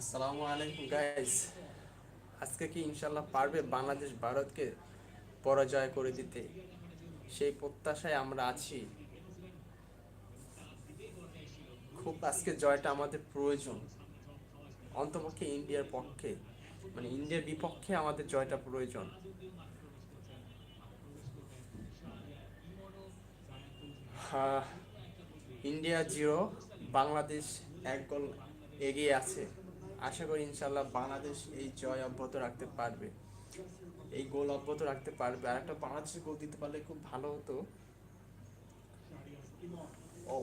আসসালামু আলাইকুম গাইস আজকে কি ইনশাল্লাহ পারবে বাংলাদেশ ভারতকে পরাজয় করে দিতে? সেই প্রত্যাশায় আমরা আছি। খুব আজকে জয়টা আমাদের প্রয়োজন। অন্তপক্ষে ইন্ডিয়ার পক্ষে মানে ইন্ডিয়ার বিপক্ষে আমাদের জয়টা প্রয়োজন। ইন্ডিয়া জিরো, বাংলাদেশ এক গোল এগিয়ে আছে। আশা করি ইনশাল্লাহ বাংলাদেশ এই জয় অব্যাহত রাখতে পারবে। এই গোল অব্যাহত রাখতে পারবে। আর একটা বাংলাদেশের গোল দিতে পারলে খুব ভালো হতো। ও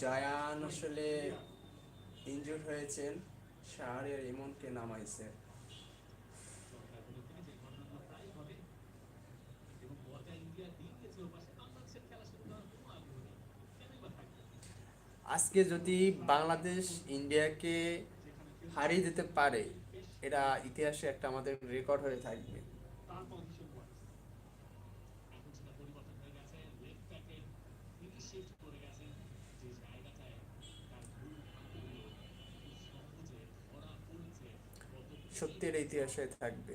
জায়ান আসলে ইনজুর হয়েছেন। শাহরের ইমনকে নামাইছে। আজকে যদি বাংলাদেশ ইন্ডিয়াকে হারিয়ে দিতে পারে, এটা ইতিহাসে একটা আমাদের রেকর্ড হয়ে থাকবে। সত্যের ইতিহাসে থাকবে।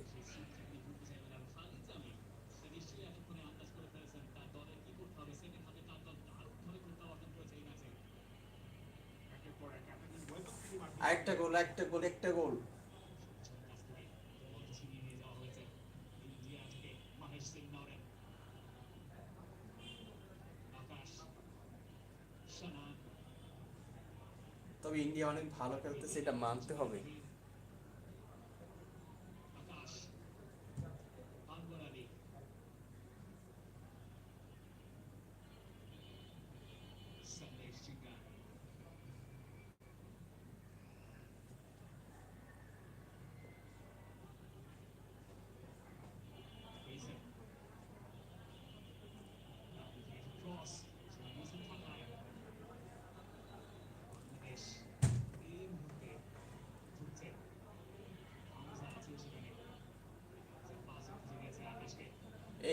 গোল একটা গোল তবে ইন্ডিয়া অনেক ভালো খেলতেছে এটা মানতে হবে।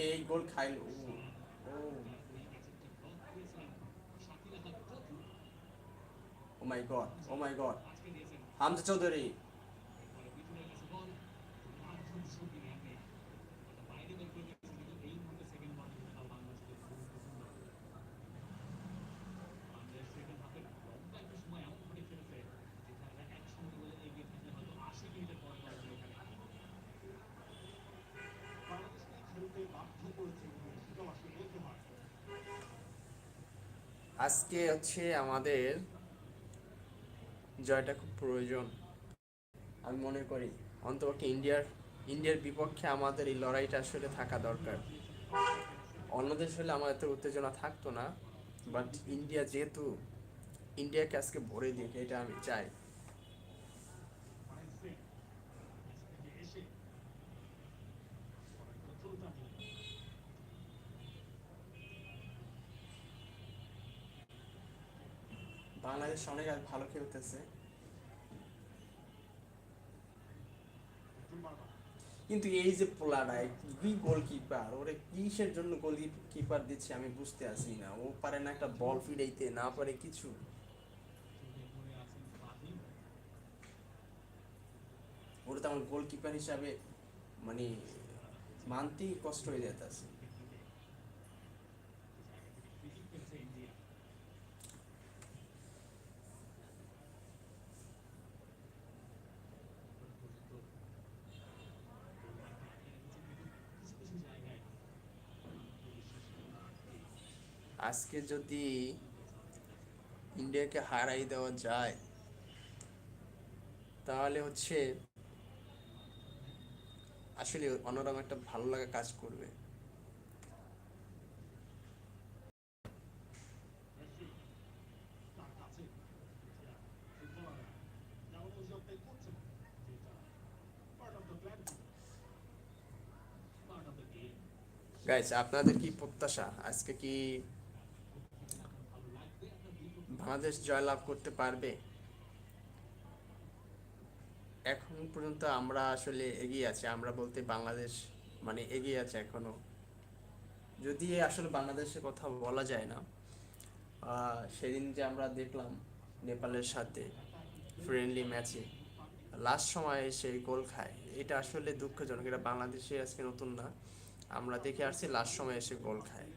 এই গোল খাইল। ও my god oh my god Hamza Chowdhury. আজকে হচ্ছে আমাদের জয়টা খুব প্রয়োজন। আমি মনে করি। অন্তপক্ষে ইন্ডিয়ার ইন্ডিয়ার বিপক্ষে আমাদের এই লড়াইটা আসলে থাকা দরকার। অন্য দেশ হলে আমার এত উত্তেজনা থাকতো না বাট ইন্ডিয়া যেহেতু ইন্ডিয়াকে আজকে ভরে দিক এটা আমি চাই। বাংলাদেশ অনেক ভালো খেলতেছে। কিন্তু এই যে পোলাটা কি গোলকিপার ওরে কিসের জন্য গোল কিপার দিচ্ছে আমি বুঝতে আসি না। ও পারে না একটা বল ফিরাইতে, না পারে কিছু। ওটা তো আমার গোলকিপার হিসাবে মানে মানতেই কষ্ট হয়ে যেতেছে আজকে যদি ইন্ডিয়াকে হারাই দেওয়া যায়, তাহলে হচ্ছে আসলে অন্যরকম একটা ভালো লাগা কাজ করবে। আপনাদের কি প্রত্যাশা? আজকে কি বাংলাদেশ জয়লাভ করতে পারবে? এখন পর্যন্ত আমরা আসলে এগিয়ে আছি, আমরা বলতে বাংলাদেশ মানে এগিয়ে আছে এখনও যদি আসলে বাংলাদেশের কথা বলা যায় না সেদিন যে আমরা দেখলাম নেপালের সাথে ফ্রেন্ডলি ম্যাচে লাস্ট সময় এসে গোল খায়, এটা আসলে দুঃখজনক, এটা বাংলাদেশে আজকে নতুন না। আমরা দেখে আসছি লাস্ট সময় এসে গোল খায়।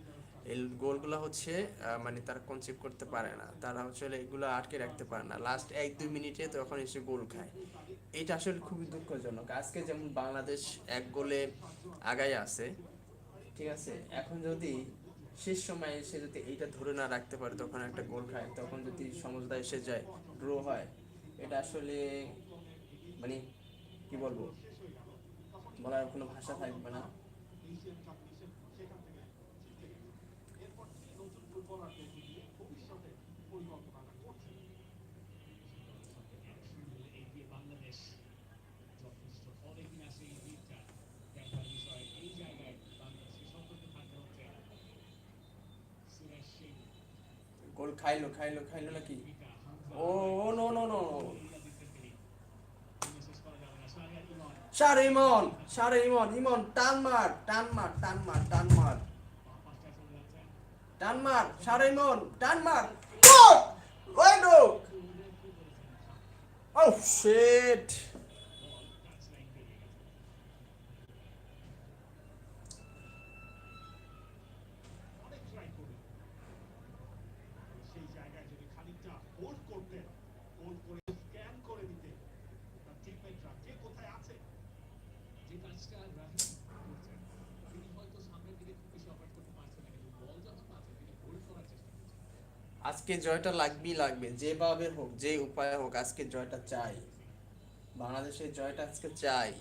এই গোলগুলো হচ্ছে মানে তারা কনসেপ্ট করতে পারে না। তারা হচ্ছে এগুলো আটকে রাখতে পারে না। লাস্ট এক, দুই মিনিটে তখন এসে গোল খায়। এটা আসলে খুবই দুঃখজনক। আজকে যেমন বাংলাদেশ এক গোলে আগায় আছে, ঠিক আছে? এখন যদি শেষ সময় এসে যদি এইটা ধরে না রাখতে পারে, তখন একটা গোল খায়। তখন যদি সমঝোতা এসে যায় ড্র হয়, এটা আসলে মানে কি বলব? বলার কোনো ভাষা থাকবে না। গোল খাইলো খাইলো খাইলো নাকি? Oh oh no no no. সারে ইমন সারে ইমন ইমন, টান মার টান মার টান মার টান মার। টান মার সারে ইমন টান মার গোল ওই নো ও শিট সেই জায়গায় যদি খানিকটা হোল্ড করতেন হোল্ড করে স্ক্যান করে দিতে তার টিমমেটরা কে কোথায় আছে যে কাজটা রাহিম করছেন তিনি হয়তো সামনের দিকে খুব বেশি অপারেট করতে পারছেন না কিন্তু বল যখন পাচ্ছেন তিনি হোল্ড করার চেষ্টা করছেন আজকে জয়টা লাগবেই লাগবে যেভাবে হোক, যে উপায়ে হোক, আজকে জয়টা চাই। বাংলাদেশের জয়টা আজকে চাই।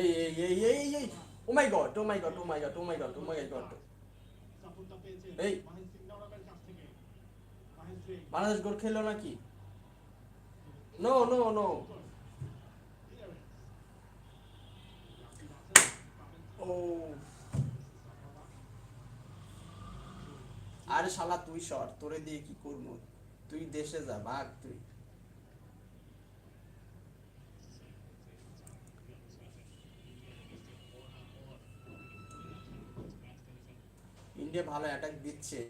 এই এই এই এই এই ও my god oh my god oh my god oh my god oh my god এই। বাংলাদেশ গোল খেললো নাকি? নো নো নো আরে শালা, তুই সর, তোরে দিয়ে কি করব? তুই দেশে যা, ভাগ তুই। ইন্ডিয়া ভালো অ্যাটাক দিচ্ছে।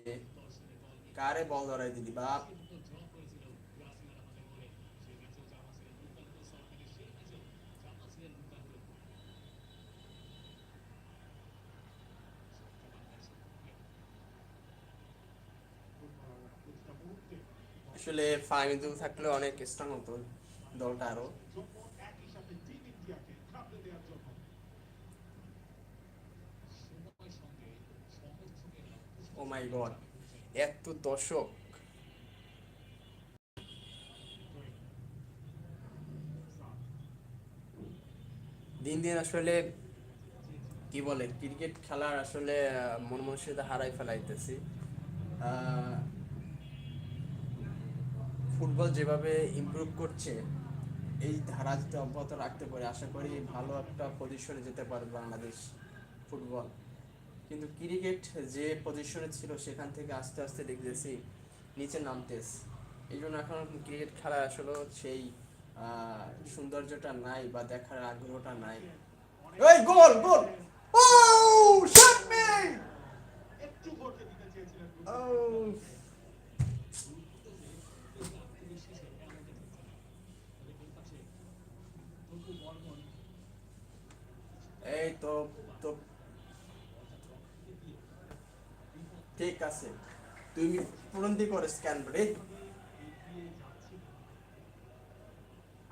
কারে বল ধরাই দিলি, বাপ? আসলে ফাইমিদু থাকলে অনেক স্ট্রং হতো দলটা আরও। ও মাই গড এত দশক দিন দিন আসলে কি বলে ক্রিকেট খেলার আসলে মন মানসিকতা হারাই ফেলাইতেছি। আহ, ফুটবল যেভাবে ইমপ্রুভ করছে এই ধারা যদি অব্যাহত রাখতে পারে আশা করি ভালো একটা পজিশনে যেতে পারে বাংলাদেশ ফুটবল। কিন্তু ক্রিকেট যে পজিশনে ছিল সেখান থেকে আস্তে আস্তে দেখতেছি নিচে নামতেছে। এই জন্য এখন ক্রিকেট খেলা আসলে সেই সৌন্দর্যটা নাই বা দেখার আগ্রহটা নাই। এই গোল গোল! ও শট মি একটু করতে দিতে ও এই তো তো ঠিক আছে। তুমি পুরন্তি করে স্ক্যান রে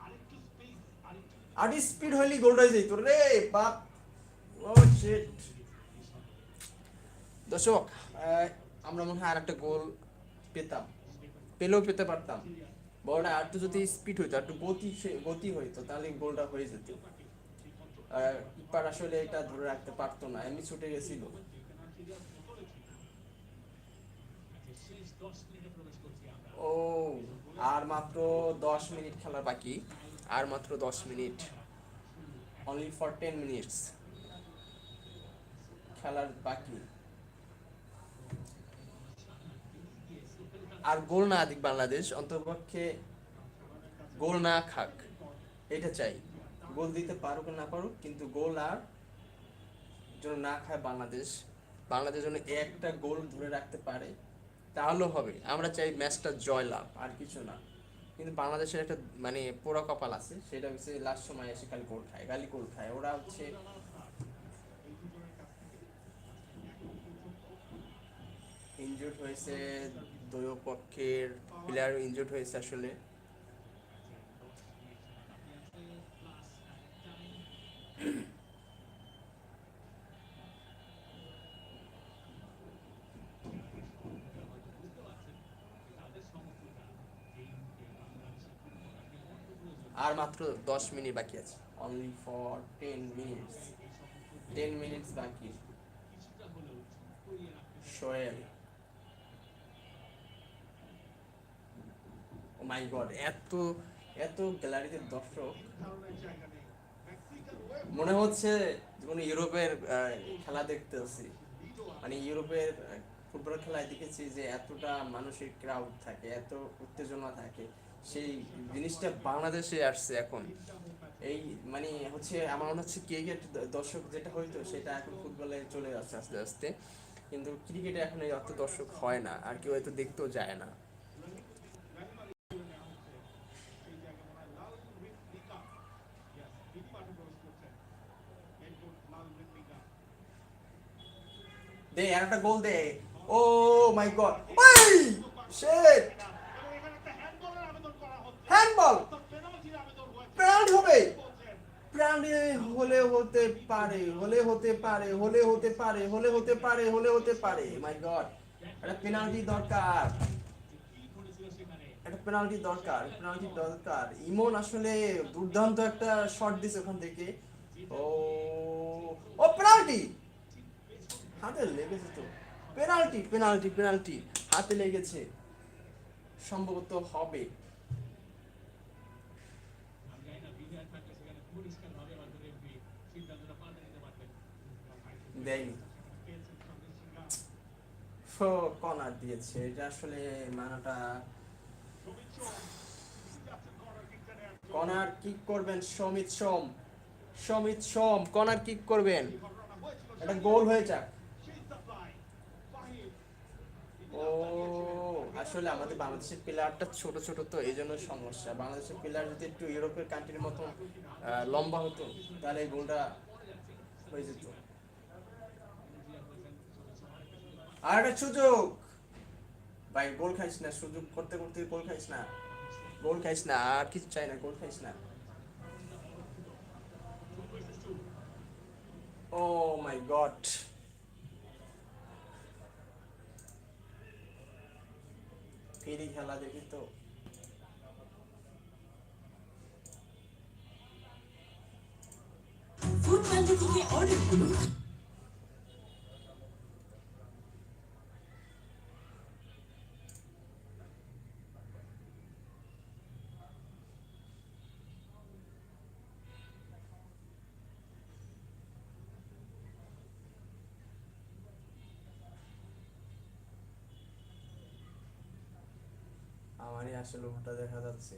আরেকটু স্পেস আর স্পিড হইলি গোলটা যেত রে বাপ। ও শিট দর্শক আহ, আমরা মনে হয় আর একটা গোল পেতাম। পেলেও পেতে পারতাম। বলটা আর একটু যদি স্পিড হইতো একটু গতি গতি হইতো তাহলে গোলটা হয়ে যেত। কিপার আসলে এটা ধরে রাখতে পারতো না, এমনি ছুটে গেছিল। ও, আর মাত্র দশ মিনিট খেলা বাকি, আর মাত্র দশ minute. Only for ten minutes খেলার বাকি। আর গোল না দিক বাংলাদেশ, অন্তপক্ষে গোল না খাক, এটা চাই। গোল দিতে পারুক না পারুক, কিন্তু গোল আর যেন না খায় বাংলাদেশ। বাংলাদেশ যেন একটা গোল ধরে রাখতে পারে, তাহলেও হবে। আমরা চাই ম্যাচটা জয়লাভ আর কিছু না। কিন্তু বাংলাদেশের একটা মানে পোড়া কপাল আছে, সেটা হচ্ছে লাস্ট সময় এসে খালি গোল খায় গালি গোল খায়। ওরা হচ্ছে ইনজুর্ড হয়েছে দুই পক্ষের প্লেয়ার ইনজুর্ড হয়েছে আসলে। আর মাত্র দশ মিনিট বাকি আছে। Only for ten minutes ten minutes বাকি। ও মাই গড এত এত গ্যালারিতে দর্শক। মনে হচ্ছে যে কোনো ইউরোপের খেলা দেখতেছি। মানে ইউরোপের ফুটবল খেলায় দেখেছি যে এতটা মানুষের ক্রাউড থাকে, এত উত্তেজনা থাকে। সেই জিনিসটা বাংলাদেশে আসছে এখন। এই মানে হচ্ছে আমার মনে হচ্ছে ক্রিকেট দর্শক যেটা হইতো সেটা এখন ফুটবলে চলে যাচ্ছে আস্তে আস্তে। কিন্তু ক্রিকেটে এখন এই অত দর্শক হয় না, আর কেউ হয়তো দেখতেও যায় না। দে, আর একটা গোল দে। Oh my god. ওই শিট হ্যান্ডবল পেনাল্টি হবে। প্রাণে হলে হতে পারে, হলে হতে পারে, হলে হতে পারে, হলে হতে পারে, হলে হতে পারে। মাই গড একটা পেনাল্টি দরকার। একটা পেনাল্টি দরকার পেনাল্টি দরকার। ইমন আসলে দুর্দান্ত একটা শট দিছে ওখান থেকে। ও ও পেনাল্টি হাতে লেগেছে তো। Penalty penalty penalty. হাতে লেগেছে। সম্ভবত হবে। দেয়নি। কর্নার দিয়েছে। এটা আসলে মানাটা কর্নার কিক করবেন সমিত সোম। সমিত সোম, কর্নার কিক করবেন। এটা গোল হয়ে যাক সেই সাপ্লাই ফাহিম ও, আসলে আমাদের বাংলাদেশের প্লেয়ারটা ছোট ছোট তো এই জন্য সমস্যা। বাংলাদেশের প্লেয়ার যদি একটু ইউরোপের কান্ট্রির মতো লম্বা হতো, তাহলে এই গোলটা হয়ে যেত। আর একটা সুযোগ! ভাই, গোল খাইস না, সুযোগ করতে করতে গোল খাইস না। গোল খাইস না, আর কিছু চাই না, গোল খাইস না। ও মাই গড ফেরি খেলা দেখি তো। ফুটবল থেকে অর্ডার আমারই আসলে দেখা যাচ্ছে।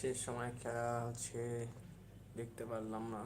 শেষ সময় খেলা হচ্ছে দেখতে পারলাম না।